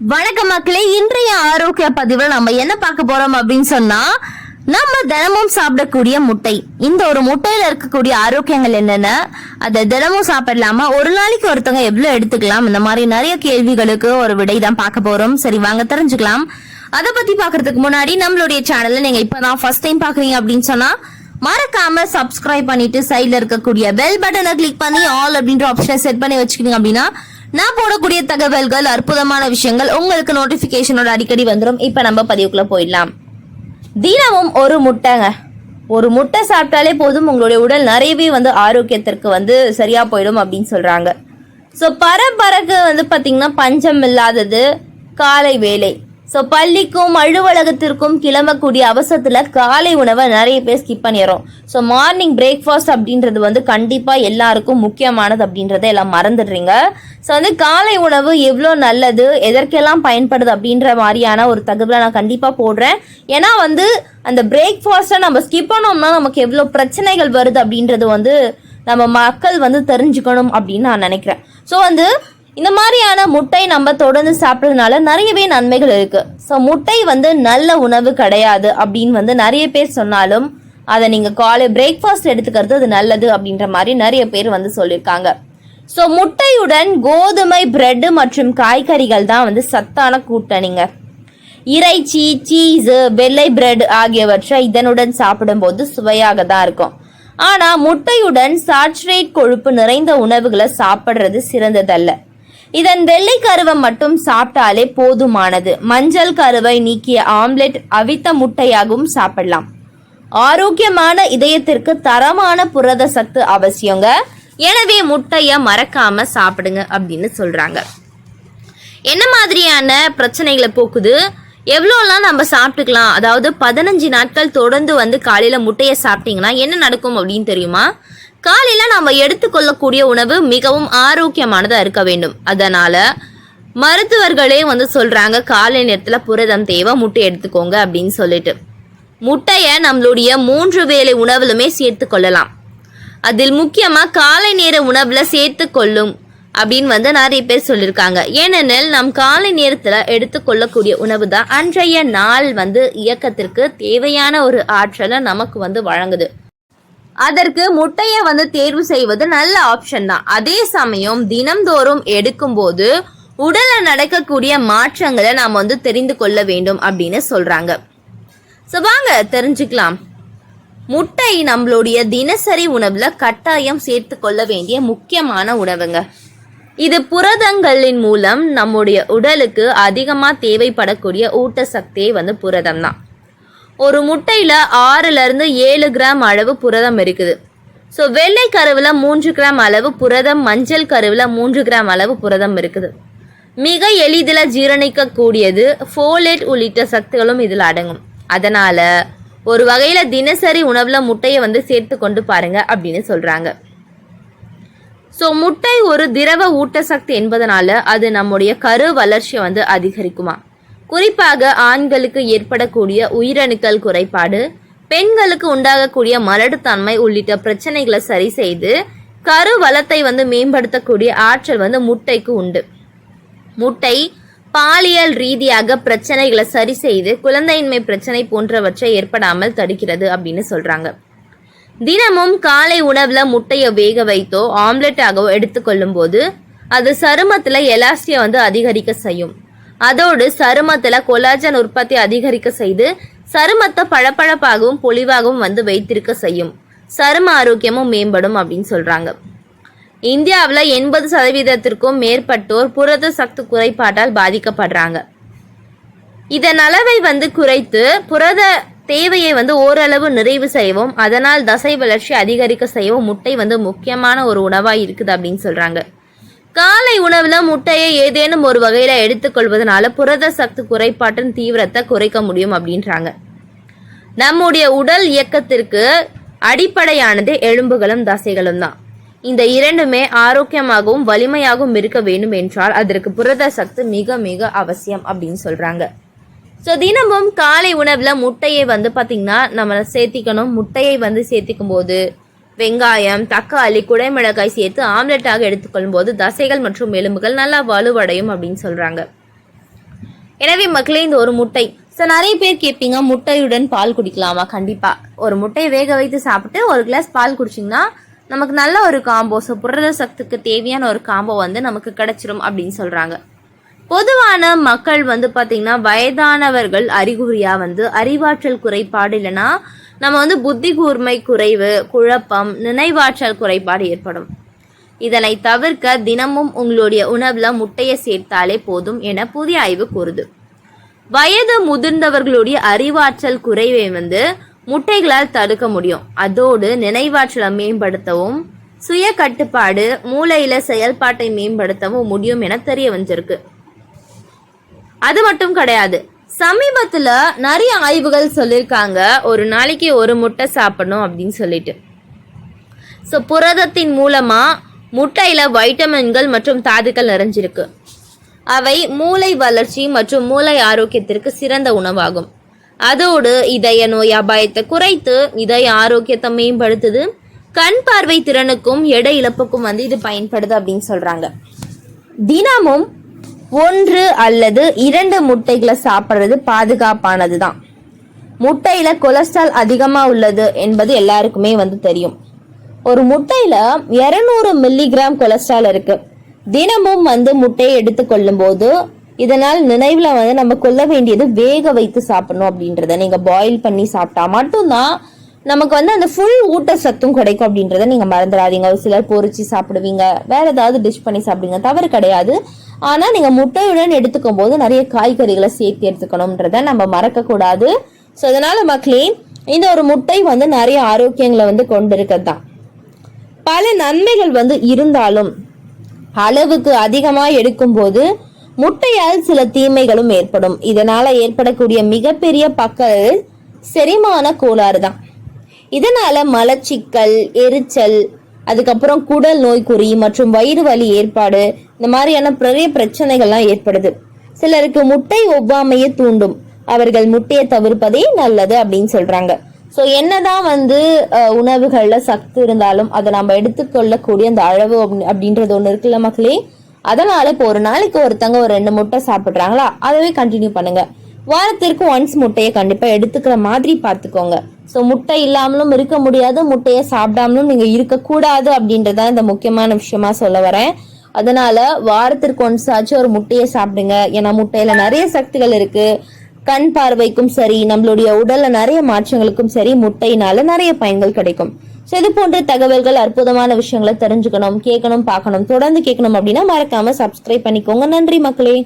வணக்கம் மக்களே இன்றைய ஆரோக்கிய பதிவில் நம்ம என்ன பார்க்க போறோம் அப்படின்னு சொன்னா நம்ம தினமும் சாப்பிடக்கூடிய முட்டை. இந்த ஒரு முட்டையில இருக்கக்கூடிய ஆரோக்கியங்கள் என்னென்ன? அதை தினமும் சாப்பிடலாமா? ஒரு நாளைக்கு ஒருத்தவங்க எவ்வளவு எடுத்துக்கலாம்? இந்த மாதிரி நிறைய கேள்விகளுக்கு ஒரு விடை தான் பார்க்க போறோம். சரி வாங்க தெரிஞ்சுக்கலாம். அதை பத்தி பாக்குறதுக்கு முன்னாடி நம்மளுடைய சேனல்ல நீங்க இப்பதான் ஃபர்ஸ்ட் டைம் பாக்குறீங்க அப்படின்னு சொன்னா மறக்காம சப்ஸ்கிரைப் பண்ணிட்டு சைட்ல இருக்கக்கூடிய பெல் பட்டனை கிளிக் பண்ணி ஆல் அப்படின்ற ஆப்ஷனை செட் பண்ணி வச்சுக்கிட்டீங்க அப்படின்னா நான் போடக்கூடிய தகவல்கள் அற்புதமான விஷயங்கள் உங்களுக்கு நோட்டிபிகேஷனோட அடிக்கடி வந்துடும் இப்ப நம்ம பதிவுக்குள்ள போயிடலாம். தினமும் ஒரு முட்டைங்க. ஒரு முட்டை சாப்பிட்டாலே போதும். உங்களுடைய உடல் நிறையவே வந்து ஆரோக்கியத்திற்கு வந்து சரியா போயிடும் அப்படின்னு சொல்றாங்க. ஸோ பரபரக்கு வந்து பார்த்தீங்கன்னா பஞ்சம் இல்லாதது காலை வேலை. ஸோ பள்ளிக்கும் அலுவலகத்திற்கும் கிளம்பக்கூடிய அவசரத்தில் காலை உணவை நிறைய பேர் ஸ்கிப் பண்ணிடுறோம். ஸோ மார்னிங் பிரேக்ஃபாஸ்ட் அப்படின்றது வந்து கண்டிப்பாக எல்லாருக்கும் முக்கியமானது அப்படின்றத எல்லாம் மறந்துடுறீங்க. ஸோ வந்து காலை உணவு எவ்வளோ நல்லது எதற்கெல்லாம் பயன்படுது அப்படின்ற மாதிரியான ஒரு தகவலை நான் கண்டிப்பாக போடுறேன். ஏன்னா வந்து அந்த பிரேக்ஃபாஸ்ட்டை நம்ம ஸ்கிப் பண்ணோம்னா நமக்கு எவ்வளோ பிரச்சனைகள் வருது அப்படின்றது வந்து நம்ம மக்கள் வந்து தெரிஞ்சுக்கணும் அப்படின்னு நான் நினைக்கிறேன். ஸோ வந்து இந்த மாதிரியான முட்டை நம்ம தொடர்ந்து சாப்பிட்றதுனால நிறையவே நன்மைகள் இருக்கு. ஸோ முட்டை வந்து நல்ல உணவு கிடையாது அப்படின்னு வந்து நிறைய பேர் சொன்னாலும் அதை நீங்கள் காலை பிரேக்ஃபாஸ்ட் எடுத்துக்கிறது அது நல்லது அப்படின்ற மாதிரி நிறைய பேர் வந்து சொல்லியிருக்காங்க. ஸோ முட்டையுடன் கோதுமை பிரெட்டு மற்றும் காய்கறிகள் தான் வந்து சத்தான கூட்டணிங்க. இறைச்சி சீஸு வெள்ளை பிரெட் ஆகியவற்றை இதனுடன் சாப்பிடும்போது சுவையாக தான் இருக்கும். ஆனால் முட்டையுடன் சாச்சுரேட் கொழுப்பு நிறைந்த உணவுகளை சாப்பிட்றது சிறந்ததல்ல. இதன் வெள்ளை கருவை மட்டும் சாப்பிட்டாலே போதுமானது. மஞ்சள் கருவை நீக்கிய ஆம்லெட் அவித்த முட்டையாகவும் சாப்பிடலாம். ஆரோக்கியமான இதயத்திற்கு தரமான புரத சத்து அவசியங்க. எனவே முட்டையை மறக்காம சாப்பிடுங்க அப்படின்னு சொல்றாங்க. என்ன மாதிரியான பிரச்சனைகளை போக்குது? எவ்வளோலாம் நம்ம சாப்பிட்டுக்கலாம்? அதாவது பதினஞ்சு நாட்கள் தொடர்ந்து வந்து காலையில் முட்டையை சாப்பிட்டீங்கன்னா என்ன நடக்கும் அப்படின்னு தெரியுமா? காலையில் நாம எடுத்துக்கொள்ளக்கூடிய உணவு மிகவும் ஆரோக்கியமானதாக இருக்க வேண்டும். அதனால் மருத்துவர்களே வந்து சொல்கிறாங்க காலை நேரத்தில் புரதம் தேவை முட்டை எடுத்துக்கோங்க அப்படின்னு சொல்லிட்டு. முட்டையை நம்மளுடைய மூன்று வேலை உணவுலுமே சேர்த்து கொள்ளலாம். அதில் முக்கியமாக காலை நேர உணவில் சேர்த்து கொள்ளும் அப்படின்னு வந்து நிறைய பேர் சொல்லியிருக்காங்க ஏனெனில் நம் காலை நேரத்தில் எடுத்துக்கொள்ளக்கூடிய உணவு தான் அன்றைய நாள் வந்து இயக்கத்திற்கு தேவையான ஒரு ஆற்றலை நமக்கு வந்து வழங்குது. அதற்கு முட்டையை வந்து தேர்வு செய்வது நல்ல ஆப்ஷன் தான். அதே சமயம் தினம்தோறும் எடுக்கும்போது உடல்ல நடக்கக்கூடிய மாற்றங்களை நாம் வந்து தெரிந்து கொள்ள வேண்டும் அப்படின்னு சொல்றாங்க. ஸோ வாங்க தெரிஞ்சுக்கலாம். முட்டை நம்மளுடைய தினசரி உணவுல கட்டாயம் சேர்த்து கொள்ள வேண்டிய முக்கியமான உணவுங்க. இது புரதங்களின் மூலம் நம்முடைய உடலுக்கு அதிகமாக தேவைப்படக்கூடிய ஊட்டசக்தியே வந்து புரதம் தான். ஒரு முட்டையில் ஆறுலேருந்து ஏழு கிராம் அளவு புரதம் இருக்குது. ஸோ வெள்ளை கருவில் மூன்று கிராம் அளவு புரதம் மஞ்சள் கருவில் மூன்று கிராம் அளவு புரதம் இருக்குது. மிக எளிதில் ஜீரணிக்கக்கூடியது ஃபோலேட் உள்ளிட்ட சத்துகளும் இதில் அடங்கும். அதனால் ஒரு வகையில் தினசரி உணவில் முட்டையை வந்து சேர்த்து கொண்டு பாருங்க அப்படின்னு சொல்கிறாங்க ஸோ முட்டை ஒரு திரவ ஊட்டசக்தி என்பதனால அது நம்முடைய கரு வளர்ச்சியை வந்து அதிகரிக்குமா? குறிப்பாக ஆண்களுக்கு ஏற்படக்கூடிய உயிரணுக்கள் குறைபாடு பெண்களுக்கு உண்டாகக்கூடிய மலடுத்தன்மை உள்ளிட்ட பிரச்சனைகளை சரி செய்து கரு வளத்தை வந்து மேம்படுத்தக்கூடிய ஆற்றல் வந்து முட்டைக்கு உண்டு. முட்டை பாலியல் ரீதியாக பிரச்சனைகளை சரி செய்து குழந்தையின்மை பிரச்சனை போன்றவற்றை ஏற்படாமல் தடுக்கிறது அப்படின்னு சொல்றாங்க. தினமும் காலை உணவுல முட்டையை வேக வைத்தோ ஆம்லெட்டாகவோ எடுத்துக்கொள்ளும் போது அது சருமத்துல எலாஸ்டியை வந்து அதிகரிக்க செய்யும். அதோடு சருமத்தில் கொலாஜன் உற்பத்தி அதிகரிக்க செய்து சருமத்தை பளபளப்பாகவும் பொலிவாகவும் வந்து வைத்திருக்க செய்யும். சரும ஆரோக்கியமும் மேம்படும் அப்படின்னு சொல்கிறாங்க இந்தியாவில் எண்பது சதவீதத்திற்கும் மேற்பட்டோர் புரத சக்தி குறைபாட்டால் பாதிக்கப்படுறாங்க. இதன் அளவை வந்து குறைத்து புரத தேவையை வந்து ஓரளவு நிறைவு செய்யவும் அதனால் தசை வளர்ச்சி அதிகரிக்க செய்யவும் முட்டை வந்து முக்கியமான ஒரு உணவாக இருக்குது அப்படின்னு சொல்கிறாங்க காலை உணவுல முட்டையை ஏதேனும் ஒரு வகையில எடுத்துக்கொள்வதனால புரத சத்து குறைபாட்டின் தீவிரத்தை குறைக்க முடியும் அப்படின்றாங்க. நம்முடைய உடல் இயக்கத்திற்கு அடிப்படையானது எலும்புகளும் தசைகளும் தான். இந்த இரண்டுமே ஆரோக்கியமாகவும் வலிமையாகவும் இருக்க வேண்டும் என்றால் அதற்கு புரத சத்து மிக மிக அவசியம் அப்படின்னு சொல்றாங்க. ஸோ தினமும் காலை உணவில் முட்டையை வந்து பார்த்திங்கன்னா நம்ம சேர்த்திக்கணும். முட்டையை வந்து சேர்த்திக்கும் போது வெங்காயம் தக்காளி குடைமிளகாய் சேர்த்து ஆம்லெட்டாக எடுத்துக்கொள்ளும் போது தசைகள் மற்றும் எலும்புகள் நல்லா வலுவடையும் அப்படின்னு சொல்கிறாங்க எனவே மக்களே இந்த ஒரு முட்டை. ஸோ நிறைய பேர் கேட்பீங்க முட்டையுடன் பால் குடிக்கலாமா? கண்டிப்பாக ஒரு முட்டையை வேக வைத்து சாப்பிட்டு ஒரு கிளாஸ் பால் குடிச்சிங்கன்னா நமக்கு நல்ல ஒரு காம்போ. ஸோ புரத சத்துக்கு தேவையான ஒரு காம்போ வந்து நமக்கு கிடைச்சிரும் அப்படின்னு சொல்கிறாங்க பொதுவான மக்கள் வந்து பார்த்திங்கன்னா வயதானவர்கள் அறிகுறியாக வந்து அறிவாற்றல் குறைபாடு இல்லைன்னா நம்ம வந்து புத்தி கூர்மை குறைவு குழப்பம் நினைவாற்றல் குறைபாடு ஏற்படும். இதனை தவிர்க்க தினமும் உங்களுடைய உணவில் முட்டையை சேர்த்தாலே போதும் என புதிய ஆய்வு கூறுது. வயது முதிர்ந்தவர்களுடைய அறிவாற்றல் குறைவை வந்து முட்டைகளால் தடுக்க முடியும். அதோடு நினைவாற்றலை மேம்படுத்தவும் சுய கட்டுப்பாடு மூளையில செயல்பாட்டை மேம்படுத்தவும் முடியும் என தெரிய வந்திருக்கு. அது மட்டும் கிடையாது. சமீபத்துல நிறைய ஆய்வுகள் சொல்லியிருக்காங்க ஒரு நாளைக்கு ஒரு முட்டை சாப்பிடணும் அப்படின்னு சொல்லிட்டு. ஸோ புரதத்தின் மூலமா முட்டையில வைட்டமின்கள் மற்றும் தாதுக்கள் நிறைஞ்சிருக்கு. அவை மூளை வளர்ச்சி மற்றும் மூளை ஆரோக்கியத்திற்கு சிறந்த உணவாகும். அதோடு இதய நோய் அபாயத்தை குறைத்து இதய ஆரோக்கியத்தை மேம்படுத்துது. கண் பார்வை திறனுக்கும் எடை இழப்புக்கும் வந்து இது பயன்படுது அப்படின்னு சொல்றாங்க. தினமும் ஒன்று அல்லது இரண்டு முட்டைகளை சாப்பிட்றது பாதுகாப்பானது தான் முட்டையில கொலஸ்ட்ரால் அதிகமா உள்ளது என்பது எல்லாருக்குமே வந்து தெரியும். ஒரு முட்டையில 200 மில்லிகிராம் கொலஸ்ட்ரால் இருக்கு. தினமும் வந்து முட்டையை எடுத்துக்கொள்ளும் போது இதனால் நினைவில் வந்து நம்ம கொள்ள வேண்டியது வேக வைத்து சாப்பிடணும் அப்படின்றத நீங்கள் பாயில் பண்ணி சாப்பிட்டா மட்டும்தான் நமக்கு வந்து அந்த ஃபுல் ஊட்டச்சத்தும் கிடைக்கும் அப்படின்றத நீங்க மறந்துடாதீங்க. ஒரு சிலர் பொறிச்சு சாப்பிடுவீங்க. வேற ஏதாவது டிஷ் பண்ணி சாப்பிடுவீங்க. தவறு கிடையாது. ஆனா நீங்க முட்டையுடன் எடுத்துக்கும் போது நிறைய காய்கறிகளை சேர்த்து எடுத்துக்கணும்ன்றத நம்ம மறக்க கூடாது ஸோ அதனால மக்களே இந்த ஒரு முட்டை வந்து நிறைய ஆரோக்கியங்களை வந்து கொண்டிருக்கிறது தான் பல நன்மைகள் வந்து இருந்தாலும் அளவுக்கு அதிகமாக எடுக்கும்போது முட்டையால் சில தீமைகளும் ஏற்படும். இதனால ஏற்படக்கூடிய மிகப்பெரிய பக்க செரிமான கோளாறு தான் இதனால மலச்சிக்கல் எரிச்சல் அதுக்கப்புறம் குடல் நோய்க்குறி மற்றும் வயிறு வலி ஏற்பாடு இந்த மாதிரியான பெரிய பிரச்சனைகள்லாம் ஏற்படுது. சிலருக்கு முட்டை ஒவ்வாமையை தூண்டும். அவர்கள் முட்டையை தவிர்ப்பதே நல்லது அப்படின்னு சொல்றாங்க. ஸோ என்னதான் வந்து உணவுகளில் சத்து இருந்தாலும் அதை நம்ம எடுத்துக்கொள்ளக்கூடிய அந்த அளவு அப்படி- அப்படின்றது ஒன்று இருக்குல்ல மக்களே. அதனால இப்போ ஒரு நாளைக்கு ஒருத்தங்க ஒரு ரெண்டு முட்டை சாப்பிட்றாங்களா? அதவே கண்டினியூ பண்ணுங்க. வாரத்திற்கு ஒன்ஸ் முட்டையை கண்டிப்பாக எடுத்துக்கிற மாதிரி பார்த்துக்கோங்க. ஸோ முட்டை இல்லாமலும் இருக்க முடியாது முட்டையை சாப்பிடாமலும் நீங்கள் இருக்கக்கூடாது அப்படின்றதான் இந்த முக்கியமான விஷயமா சொல்ல வரேன். அதனால வாரத்திற்கு ஒன்ஸ் ஆச்சும் ஒரு முட்டையை சாப்பிடுங்க. ஏன்னா முட்டையில நிறைய சக்திகள் இருக்கு. கண் பார்வைக்கும் சரி நம்மளுடைய உடல்ல நிறைய மாற்றங்களுக்கும் சரி முட்டையினால நிறைய பயன்கள் கிடைக்கும். ஸோ இது போன்ற தகவல்கள் அற்புதமான விஷயங்களை தெரிஞ்சுக்கணும் கேட்கணும் பார்க்கணும் தொடர்ந்து கேட்கணும் அப்படின்னா மறக்காம சப்ஸ்கிரைப் பண்ணிக்கோங்க. நன்றி மக்களே.